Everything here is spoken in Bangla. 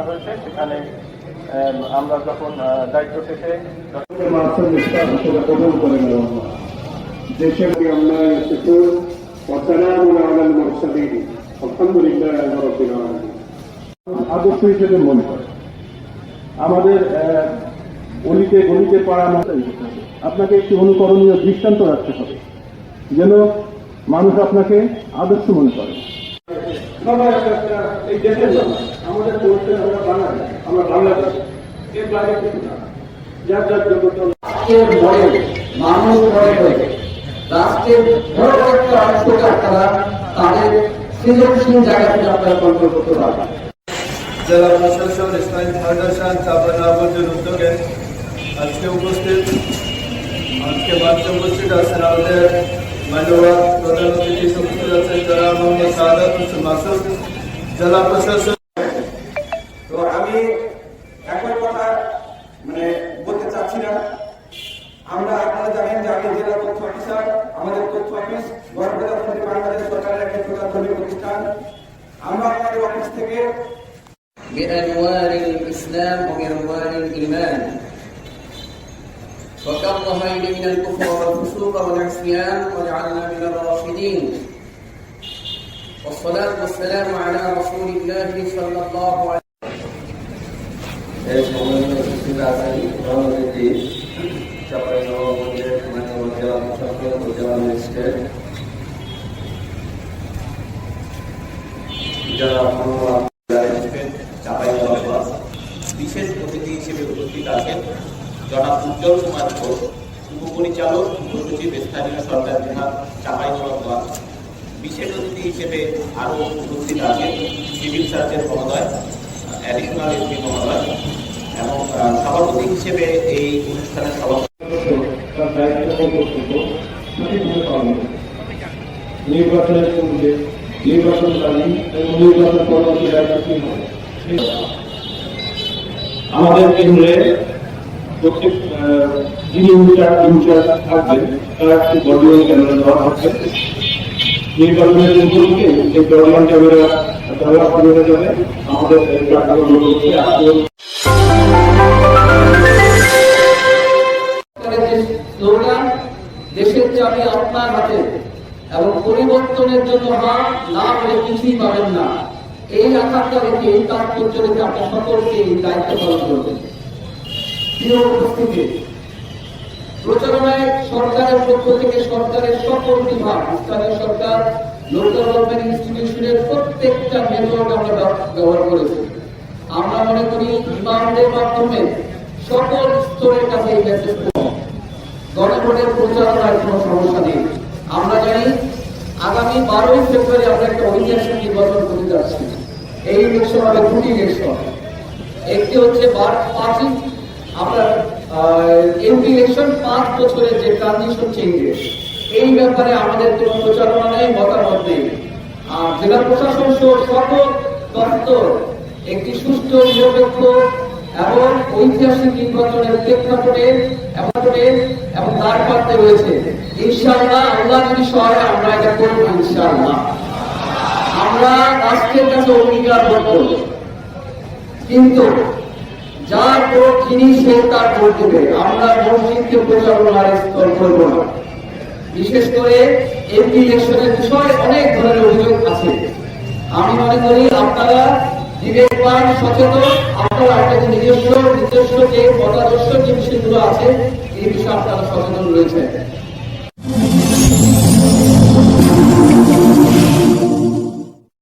করা হয়েছে সেখানে আমরা যখন দায়িত্ব পেতে মনে করে আমাদের অলিতে গলিতে পাড়া আপনাকে একটি অনুকরণীয় দৃষ্টান্ত রাখতে হবে। যেন মানুষ আপনাকে আদর্শ মনে করে। সবাই এই দেশের আমাদের পরিচয় আমরা বাঙালি, আমরা বাংলাদেশ। এর বাইরে কিছু না। যার যার যোগ্যতা রাষ্ট্রের ভয়ে মানুষ ভয়ে হয়ে রাষ্ট্রের বড় একটা অংশকে আপনারা তাদের সৃজনশীল জায়গা থেকে আপনারা কন্ট্রোল করতে পারবেন। জেলা প্রশাসন ইসলামী ফাউন্ডেশন চাপানাগঞ্জের উদ্যোগে আজকে উপস্থিত, আজকে মঞ্চে উপস্থিত আছেন আমাদের মান্যবর প্রধান অতিথি উপস্থিত আছেন যারা মোহাম্মদ সাদাত হোসেন মাসুদ। জেলা প্রশাসন আমরা আপনারা জানেন যে আমি জেলা তথ্য অফিসার আমাদের তথ্য অফিস গণপ্রজাতন্ত্রী বাংলাদেশ সরকারের একটি প্রজাতন্ত্রী প্রতিষ্ঠান আমরা আমাদের অফিস থেকে بأنوار الإسلام وبأنوار الإيمان وكره من الكفر والفسوق والعصيان واجعلنا من الراشدين والصلاة والسلام على رسول الله صلى الله عليه এই চাপাইনবাবগঞ্জের মাননীয় জেলা বিশেষ অতিথি হিসেবে উপস্থিত আছেন জনাব উজ্জ্বল কুমার ঘোষ উপপরিচালক উপসচিব এবং সভাপতি হিসেবে এই অনুষ্ঠানের সভাপতি করবে। নির্বাচনের পূর্বে নির্বাচনকালীন এবং নির্বাচন পরবর্তী আমাদের কেন্দ্রে প্রত্যেক যিনি ইনচার্জ ইনচার্জ থাকবেন, তার একটি বর্তমান ক্যামেরা দেওয়া হচ্ছে। নির্বাচনের পূর্বকে এই বর্তমান ক্যামেরা ব্যবহার করে যাবে আমাদের এই স্লোগান, দেশের চাবি আপনার হাতে এবং পরিবর্তনের জন্য হাত না হলে কিছুই পাবেন না। এই আকারটা রেখে এই তাৎপর্য রেখে আপনি সকলকে এই দায়িত্ব পালন করবেন। প্রচারণায় সরকারের পক্ষ থেকে সরকারের সকল বিভাগ, স্থানীয় সরকার লোকাল গভর্নমেন্ট ইনস্টিটিউশনের প্রত্যেকটা মেথড আমরা ব্যবহার করেছি। আমরা মনে করি ইমামদের মাধ্যমে সকল স্তরের কাছে এই মেসেজ গণভোটের প্রচারণার কোনো সমস্যা নেই। আমরা জানি আগামী বারোই ফেব্রুয়ারি আমরা একটা ঐতিহাসিক নির্বাচন করতে যাচ্ছি। এই ইলেকশন হবে দুটি ইলেকশন একটি হচ্ছে আপনার এমপি ইলেকশন পাঁচ বছরের যে ট্রানজিশন চেঞ্জেস এই ব্যাপারে আমাদের কোনো প্রচারণা নেই, মতামত নেই। আর জেলা প্রশাসন সহ সকল দপ্তর একটি সুষ্ঠু, নিরপেক্ষ এবং ঐতিহাসিক নির্বাচনের প্রেক্ষাপটে এবং তার প্রান্তে রয়েছে, ইনশাআল্লাহ, আল্লাহ যদি সহায়, আমরা এটা ইনশাআল্লাহ। আমরা রাষ্ট্রের কাছে কিন্তু যার ভোট সে তার ভোট দেবে। আমরা মসজিদকে প্রচারণার স্থল না। বিশেষ করে এমপি ইলেকশনের বিষয়ে অনেক ধরনের অভিযোগ আছে। আমি মনে করি আপনারা সচেতন আপনারা একটা নিজস্ব নিজস্ব যে মতাদর্শ আছে এই বিষয়ে আপনারা সচেতন রয়েছে